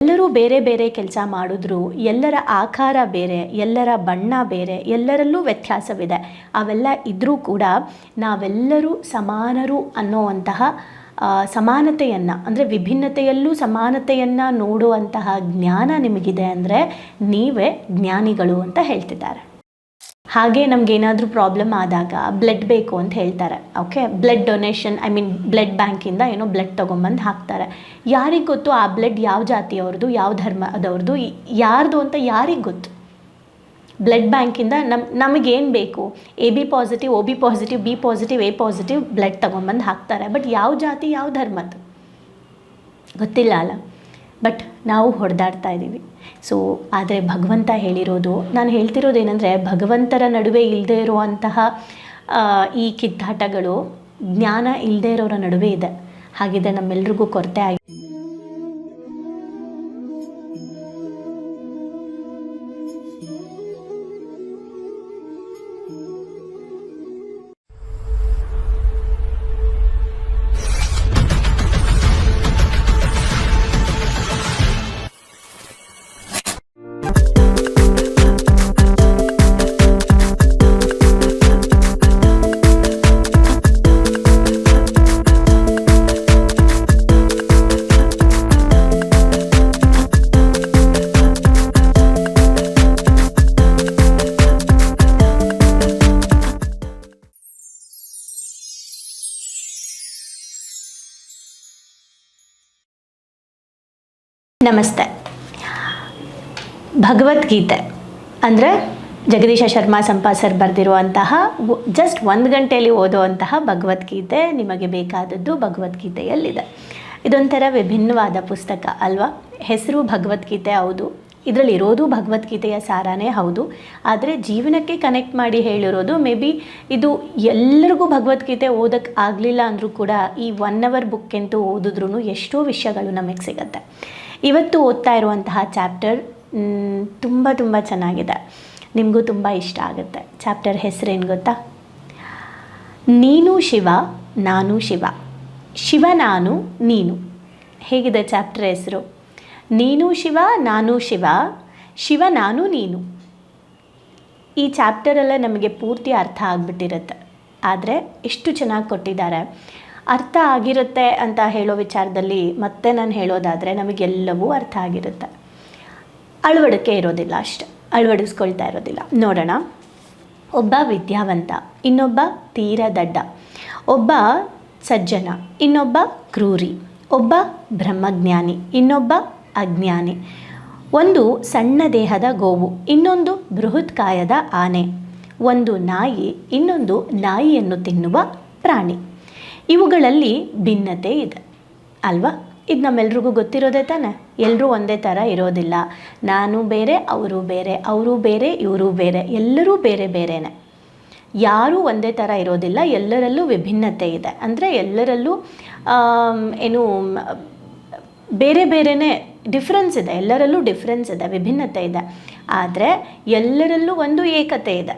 ಎಲ್ಲರೂ ಬೇರೆ ಬೇರೆ ಕೆಲಸ ಮಾಡಿದ್ರು, ಎಲ್ಲರ ಆಕಾರ ಬೇರೆ, ಎಲ್ಲರ ಬಣ್ಣ ಬೇರೆ, ಎಲ್ಲರಲ್ಲೂ ವ್ಯತ್ಯಾಸವಿದೆ. ಅವೆಲ್ಲ ಇದ್ದರೂ ಕೂಡ ನಾವೆಲ್ಲರೂ ಸಮಾನರು ಅನ್ನೋವಂತಹ ಸಮಾನತೆಯನ್ನು, ಅಂದರೆ ವಿಭಿನ್ನತೆಯಲ್ಲೂ ಸಮಾನತೆಯನ್ನು ನೋಡುವಂತಹ ಜ್ಞಾನ ನಿಮಗಿದೆ ಅಂದರೆ ನೀವೇ ಜ್ಞಾನಿಗಳು ಅಂತ ಹೇಳ್ತಿದ್ದಾರೆ. ಹಾಗೆ ನಮಗೇನಾದರೂ ಪ್ರಾಬ್ಲಮ್ ಆದಾಗ ಬ್ಲಡ್ ಬೇಕು ಅಂತ ಹೇಳ್ತಾರೆ. Okay blood donation I mean blood ಬ್ಯಾಂಕಿಂದ ಏನೋ ಬ್ಲಡ್ ತೊಗೊಂಬಂದು ಹಾಕ್ತಾರೆ. ಯಾರಿಗೆ ಗೊತ್ತು ಆ ಬ್ಲಡ್ ಯಾವ ಜಾತಿಯವ್ರದ್ದು ಯಾವ ಧರ್ಮದವ್ರದ್ದು ಯಾರ್ದು ಅಂತ ಯಾರಿಗೆ ಗೊತ್ತು? ಬ್ಲಡ್ ಬ್ಯಾಂಕಿಂದ ನಮ್ ನಮಗೇನು ಬೇಕು? A B positive O B positive B positive A positive blood ತೊಗೊಂಬಂದು ಹಾಕ್ತಾರೆ. ಬಟ್ ಯಾವ ಜಾತಿ, ಯಾವ ಧರ್ಮದ್ದು ಗೊತ್ತಿಲ್ಲ ಅಲ್ಲ? ಬಟ್ ನಾವು ಹೊಡೆದಾಡ್ತಾ ಇದ್ದೀವಿ. ಸೊ ಆದರೆ ಭಗವಂತ ಹೇಳಿರೋದು, ನಾನು ಹೇಳ್ತಿರೋದು ಏನಂದರೆ ಭಗವಂತರ ನಡುವೆ ಇಲ್ಲದೇ ಇರುವಂತಹ ಈ ಕಿತ್ತಾಟಗಳು ಜ್ಞಾನ ಇಲ್ಲದೇ ಇರೋರ ನಡುವೆ ಇದೆ. ಹಾಗಿದೆ ನಮ್ಮೆಲ್ರಿಗೂ ಕೊರತೆ ಆಗಿ ಭಗವದ್ಗೀತೆ. ಅಂದರೆ ಜಗದೀಶ ಶರ್ಮಾ ಸಂಪಾ ಸರ್ ಬರೆದಿರುವಂತಹ ಜಸ್ಟ್ ಒಂದು ಗಂಟೆಯಲ್ಲಿ ಓದುವಂತಹ ಭಗವದ್ಗೀತೆ ನಿಮಗೆ ಬೇಕಾದದ್ದು ಭಗವದ್ಗೀತೆಯಲ್ಲಿದೆ. ಇದೊಂಥರ ವಿಭಿನ್ನವಾದ ಪುಸ್ತಕ ಅಲ್ವಾ? ಹೆಸರು ಭಗವದ್ಗೀತೆ ಹೌದು, ಇದರಲ್ಲಿ ಇರೋದು ಭಗವದ್ಗೀತೆಯ ಸಾರಾನೇ ಹೌದು, ಆದರೆ ಜೀವನಕ್ಕೆ ಕನೆಕ್ಟ್ ಮಾಡಿ ಹೇಳಿರೋದು ಮೇ ಬಿ ಇದು ಎಲ್ಲರಿಗೂ ಭಗವದ್ಗೀತೆ ಓದಕ್ಕೆ ಆಗಲಿಲ್ಲ ಅಂದರೂ ಕೂಡ ಈ ಒನ್ ಅವರ್ ಬುಕ್ ಅಂತೂ ಓದಿದ್ರೂ ಎಷ್ಟೋ ವಿಷಯಗಳು ನಮಗೆ ಸಿಗುತ್ತೆ. ಇವತ್ತು ಓದ್ತಾ ಇರುವಂತಹ ಚಾಪ್ಟರ್ ತುಂಬ ತುಂಬ ಚೆನ್ನಾಗಿದೆ. ನಿಮಗೂ ತುಂಬ ಇಷ್ಟ ಆಗುತ್ತೆ. ಚಾಪ್ಟರ್ ಹೆಸರೇನು ಗೊತ್ತಾ? ನೀನು ಶಿವ, ನಾನು ಶಿವ. ಶಿವ, ನಾನು, ನೀನು. ಹೇಗಿದೆ ಚಾಪ್ಟರ್ ಹೆಸರು? ನೀನು ಶಿವ, ನಾನು ಶಿವ. ಶಿವ, ನಾನು, ನೀನು. ಈ ಚಾಪ್ಟರಲ್ಲೇ ನಮಗೆ ಪೂರ್ತಿ ಅರ್ಥ ಆಗಿಬಿಟ್ಟಿರುತ್ತೆ. ಆದರೆ ಎಷ್ಟು ಚೆನ್ನಾಗಿ ಕೊಟ್ಟಿದ್ದಾರೆ. ಅರ್ಥ ಆಗಿರುತ್ತೆ ಅಂತ ಹೇಳೋ ವಿಚಾರದಲ್ಲಿ ಮತ್ತೆ ನಾನು ಹೇಳೋದಾದರೆ ನಮಗೆಲ್ಲವೂ ಅರ್ಥ ಆಗಿರುತ್ತೆ. ಅಳವಡಿಕೆ ಇರೋದಿಲ್ಲ ಅಷ್ಟೆ, ಅಳವಡಿಸ್ಕೊಳ್ತಾ ಇರೋದಿಲ್ಲ. ನೋಡೋಣ. ಒಬ್ಬ ವಿದ್ಯಾವಂತ, ಇನ್ನೊಬ್ಬ ತೀರ ದಡ್ಡ, ಒಬ್ಬ ಸಜ್ಜನ, ಇನ್ನೊಬ್ಬ ಕ್ರೂರಿ, ಒಬ್ಬ ಬ್ರಹ್ಮಜ್ಞಾನಿ, ಇನ್ನೊಬ್ಬ ಅಜ್ಞಾನಿ, ಒಂದು ಸಣ್ಣ ದೇಹದ ಗೋವು, ಇನ್ನೊಂದು ಬೃಹತ್ ಕಾಯದ ಆನೆ, ಒಂದು ನಾಯಿ, ಇನ್ನೊಂದು ನಾಯಿಯನ್ನು ತಿನ್ನುವ ಪ್ರಾಣಿ. ಇವುಗಳಲ್ಲಿ ಭಿನ್ನತೆ ಇದೆ. ಅಲ್ವಾ? ಇದು ನಮ್ಮೆಲ್ರಿಗೂ ಗೊತ್ತಿರೋದೇ ತಾನೆ? ಎಲ್ಲರೂ ಒಂದೇ ಥರ ಇರೋದಿಲ್ಲ. ನಾನು ಬೇರೆ, ಅವರು ಬೇರೆ ಅವರು ಬೇರೆ, ಇವರು ಬೇರೆ, ಎಲ್ಲರೂ ಬೇರೆ ಬೇರೆನೆ. ಯಾರೂ ಒಂದೇ ಥರ ಇರೋದಿಲ್ಲ, ಎಲ್ಲರಲ್ಲೂ ವಿಭಿನ್ನತೆ ಇದೆ. ಅಂದರೆ ಎಲ್ಲರಲ್ಲೂ ಏನು, ಬೇರೆ ಬೇರೆನೇ ಡಿಫ್ರೆನ್ಸ್ ಇದೆ, ಎಲ್ಲರಲ್ಲೂ ಡಿಫ್ರೆನ್ಸ್ ಇದೆ, ವಿಭಿನ್ನತೆ ಇದೆ. ಆದರೆ ಎಲ್ಲರಲ್ಲೂ ಒಂದು ಏಕತೆ ಇದೆ.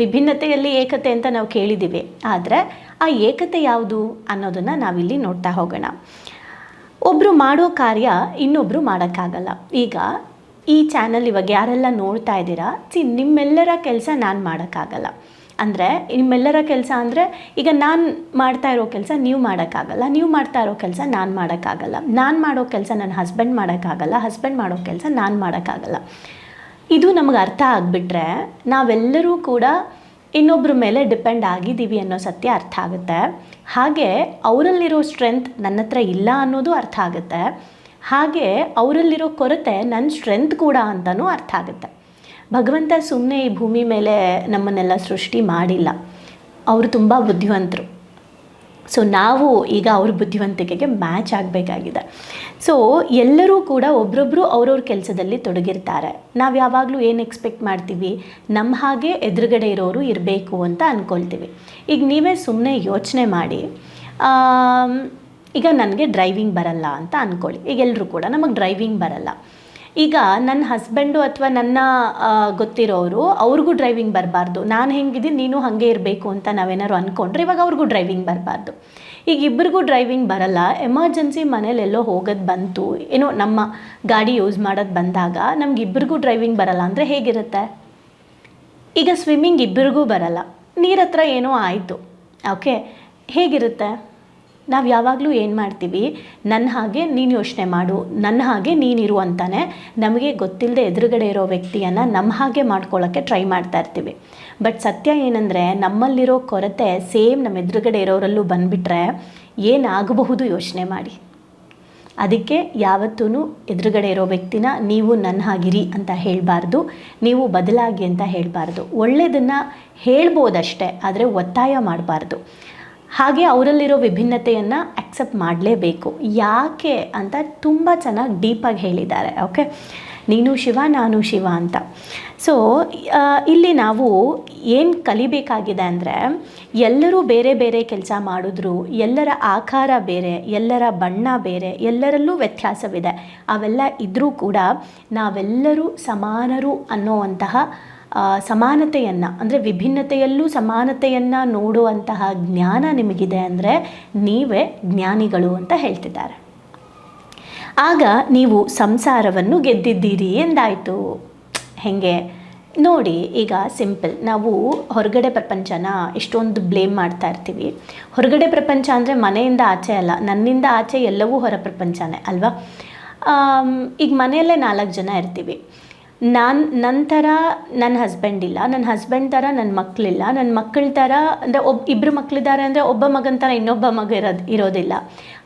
ವಿಭಿನ್ನತೆಯಲ್ಲಿ ಏಕತೆ ಅಂತ ನಾವು ಕೇಳಿದ್ದೀವಿ. ಆದರೆ ಆ ಏಕತೆ ಯಾವುದು ಅನ್ನೋದನ್ನು ನಾವಿಲ್ಲಿ ನೋಡ್ತಾ ಹೋಗೋಣ. ಒಬ್ಬರು ಮಾಡೋ ಕಾರ್ಯ ಇನ್ನೊಬ್ಬರು ಮಾಡೋಕ್ಕಾಗಲ್ಲ. ಈಗ ಈ ಚಾನಲ್ ಇವಾಗ ಯಾರೆಲ್ಲ ನೋಡ್ತಾ ಇದ್ದೀರಾ ಸಿ ನಿಮ್ಮೆಲ್ಲರ ಕೆಲಸ ನಾನು ಮಾಡೋಕ್ಕಾಗಲ್ಲ. ಅಂದರೆ ನಿಮ್ಮೆಲ್ಲರ ಕೆಲಸ ಅಂದರೆ ಈಗ ನಾನು ಮಾಡ್ತಾ ಇರೋ ಕೆಲಸ ನೀವು ಮಾಡೋಕ್ಕಾಗಲ್ಲ, ನೀವು ಮಾಡ್ತಾ ಇರೋ ಕೆಲಸ ನಾನು ಮಾಡೋಕ್ಕಾಗಲ್ಲ. ನಾನು ಮಾಡೋ ಕೆಲಸ ನನ್ನ ಹಸ್ಬೆಂಡ್ ಮಾಡೋಕ್ಕಾಗಲ್ಲ ಹಸ್ಬೆಂಡ್ ಮಾಡೋ ಕೆಲಸ ನಾನು ಮಾಡೋಕ್ಕಾಗಲ್ಲ. ಇದು ನಮಗೆ ಅರ್ಥ ಆಗಿಬಿಟ್ರೆ ನಾವೆಲ್ಲರೂ ಕೂಡ ಇನ್ನೊಬ್ಬರ ಮೇಲೆ ಡಿಪೆಂಡ್ ಆಗಿದ್ದೀವಿ ಅನ್ನೋ ಸತ್ಯ ಅರ್ಥ ಆಗುತ್ತೆ. ಹಾಗೆ ಅವರಲ್ಲಿರೋ ಸ್ಟ್ರೆಂತ್ ನನ್ನ ಹತ್ರ ಇಲ್ಲ ಅನ್ನೋದು ಅರ್ಥ ಆಗುತ್ತೆ. ಹಾಗೆ ಅವರಲ್ಲಿರೋ ಕೊರತೆ ನನ್ನ ಸ್ಟ್ರೆಂತ್ ಕೂಡ ಅಂತಲೂ ಅರ್ಥ ಆಗುತ್ತೆ. ಭಗವಂತ ಸುಮ್ಮನೆ ಈ ಭೂಮಿ ಮೇಲೆ ನಮ್ಮನ್ನೆಲ್ಲ ಸೃಷ್ಟಿ ಮಾಡಿಲ್ಲ. ಅವರು ತುಂಬ ಬುದ್ಧಿವಂತರು. ಸೊ ನಾವು ಈಗ ಅವ್ರ ಬುದ್ಧಿವಂತಿಕೆಗೆ ಮ್ಯಾಚ್ ಆಗಬೇಕಾಗಿದೆ. ಸೊ ಎಲ್ಲರೂ ಕೂಡ ಒಬ್ರೊಬ್ಬರು ಅವ್ರವ್ರ ಕೆಲಸದಲ್ಲಿ ತೊಡಗಿರ್ತಾರೆ. ನಾವು ಯಾವಾಗಲೂ ಏನು ಎಕ್ಸ್ಪೆಕ್ಟ್ ಮಾಡ್ತೀವಿ? ನಮ್ಮ ಹಾಗೆ ಎದುರುಗಡೆ ಇರೋರು ಇರಬೇಕು ಅಂತ ಅಂದ್ಕೊಳ್ತೀವಿ ಈಗ ನೀವೇ ಸುಮ್ಮನೆ ಯೋಚನೆ ಮಾಡಿ ಈಗ ನನಗೆ ಡ್ರೈವಿಂಗ್ ಬರಲ್ಲ ಅಂತ ಅಂದ್ಕೊಳ್ಳಿ ಈಗ ಎಲ್ಲರೂ ಕೂಡ ನಮಗೆ ಡ್ರೈವಿಂಗ್ ಬರಲ್ಲ. ಈಗ ನನ್ನ ಹಸ್ಬೆಂಡು ಅಥವಾ ನನ್ನ ಗೊತ್ತಿರೋರು ಅವ್ರಿಗೂ ಡ್ರೈವಿಂಗ್ ಬರಬಾರ್ದು. ನಾನು ಹೆಂಗಿದ್ದೀನಿ, ನೀನು ಹಾಗೆ ಇರಬೇಕು ಅಂತ ನಾವೇನಾದ್ರು ಅಂದ್ಕೊಂಡ್ರೆ ಇವಾಗ ಅವ್ರಿಗೂ ಡ್ರೈವಿಂಗ್ ಬರಬಾರ್ದು. ಈಗ ಇಬ್ಬರಿಗೂ ಡ್ರೈವಿಂಗ್ ಬರಲ್ಲ. ಎಮರ್ಜೆನ್ಸಿ ಮನೇಲೆಲ್ಲೋ ಹೋಗೋದು ಬಂತು. ಏನೋ ನಮ್ಮ ಗಾಡಿ ಯೂಸ್ ಮಾಡೋದು ಬಂದಾಗ ನಮ್ಗೆ ಇಬ್ಬರಿಗೂ ಡ್ರೈವಿಂಗ್ ಬರಲ್ಲ ಅಂದರೆ ಹೇಗಿರುತ್ತೆ? ಈಗ ಸ್ವಿಮ್ಮಿಂಗ್ ಇಬ್ಬರಿಗೂ ಬರಲ್ಲ. ನೀರತ್ರ ಏನೋ ಆಯಿತು. ಓಕೆ ಹೇಗಿರುತ್ತೆ? ನಾವು ಯಾವಾಗಲೂ ಏನು ಮಾಡ್ತೀವಿ ನನ್ನ ಹಾಗೆ ನೀನು ಯೋಚನೆ ಮಾಡು ನನ್ನ ಹಾಗೆ ನೀನಿರು ಅಂತಾನೆ ನಮಗೆ ಗೊತ್ತಿಲ್ಲದೆ ಎದುರುಗಡೆ ಇರೋ ವ್ಯಕ್ತಿಯನ್ನು ನಮ್ಮ ಹಾಗೆ ಮಾಡ್ಕೊಳ್ಳೋಕ್ಕೆ ಟ್ರೈ ಮಾಡ್ತಾ ಇರ್ತೀವಿ. ಬಟ್ ಸತ್ಯ ಏನಂದರೆ ನಮ್ಮಲ್ಲಿರೋ ಕೊರತೆ ಸೇಮ್ ನಮ್ಮ ಎದುರುಗಡೆ ಇರೋರಲ್ಲೂ ಬಂದುಬಿಟ್ರೆ ಏನಾಗಬಹುದು ಯೋಚನೆ ಮಾಡಿ. ಅದಕ್ಕೆ ಯಾವತ್ತೂ ಎದುರುಗಡೆ ಇರೋ ವ್ಯಕ್ತಿನ ನೀವು ನನ್ನ ಹಾಗಿರಿ ಅಂತ ಹೇಳಬಾರ್ದು, ನೀವು ಬದಲಾಗಿ ಅಂತ ಹೇಳಬಾರ್ದು. ಒಳ್ಳೆಯದನ್ನು ಹೇಳ್ಬೋದಷ್ಟೇ, ಆದರೆ ಒತ್ತಾಯ ಮಾಡಬಾರ್ದು. ಹಾಗೆ ಅವರಲ್ಲಿರೋ ವಿಭಿನ್ನತೆಯನ್ನು ಅಕ್ಸೆಪ್ಟ್ ಮಾಡಲೇಬೇಕು. ಯಾಕೆ ಅಂತ ತುಂಬ ಚೆನ್ನಾಗಿ ಡೀಪಾಗಿ ಹೇಳಿದ್ದಾರೆ ಓಕೆ ನೀನು ಶಿವ, ನಾನು ಶಿವ ಅಂತ. ಸೊ ಇಲ್ಲಿ ನಾವು ಏನು ಕಲಿಬೇಕಾಗಿದೆ ಅಂದರೆ, ಎಲ್ಲರೂ ಬೇರೆ ಬೇರೆ ಕೆಲಸ ಮಾಡಿದ್ರು, ಎಲ್ಲರ ಆಕಾರ ಬೇರೆ, ಎಲ್ಲರ ಬಣ್ಣ ಬೇರೆ, ಎಲ್ಲರಲ್ಲೂ ವ್ಯತ್ಯಾಸವಿದೆ. ಅವೆಲ್ಲ ಇದ್ದರೂ ಕೂಡ ನಾವೆಲ್ಲರೂ ಸಮಾನರು ಅನ್ನೋವಂತಹ ಸಮಾನತೆಯನ್ನು, ಅಂದರೆ ವಿಭಿನ್ನತೆಯಲ್ಲೂ ಸಮಾನತೆಯನ್ನು ನೋಡುವಂತಹ ಜ್ಞಾನ ನಿಮಗಿದೆ ಅಂದರೆ ನೀವೇ ಜ್ಞಾನಿಗಳು ಅಂತ ಹೇಳ್ತಿದ್ದಾರೆ. ಆಗ ನೀವು ಸಂಸಾರವನ್ನು ಗೆದ್ದಿದ್ದೀರಿ ಎಂದಾಯಿತು. ಹೇಗೆ? ನೋಡಿ, ಈಗ ಸಿಂಪಲ್, ನಾವು ಹೊರಗಡೆ ಪ್ರಪಂಚನ ಇಷ್ಟೊಂದು ಬ್ಲೇಮ್ ಮಾಡ್ತಾ ಇರ್ತೀವಿ. ಹೊರಗಡೆ ಪ್ರಪಂಚ ಅಂದರೆ ಮನೆಯಿಂದ ಆಚೆ ಅಲ್ಲ, ನನ್ನಿಂದ ಆಚೆ ಎಲ್ಲವೂ ಹೊರ ಪ್ರಪಂಚನೇ, ಅಲ್ವಾ? ಈಗ ಮನೆಯಲ್ಲೇ ನಾಲ್ಕು ಜನ ಇರ್ತೀವಿ. ನಾನು ನನ್ನ ಥರ ನನ್ನ ಹಸ್ಬೆಂಡ್ ಇಲ್ಲ ನನ್ನ ಹಸ್ಬೆಂಡ್ ಥರ ನನ್ನ ಮಕ್ಕಳಿಲ್ಲ ನನ್ನ ಮಕ್ಕಳ ಥರ ಅಂದರೆ ಒಬ್ಬ ಇಬ್ಬರು ಮಕ್ಕಳಿದ್ದಾರೆ ಅಂದರೆ ಒಬ್ಬ ಮಗನ ಥರ ಇನ್ನೊಬ್ಬ ಮಗ ಇರೋದು, ಇರೋದಿಲ್ಲ.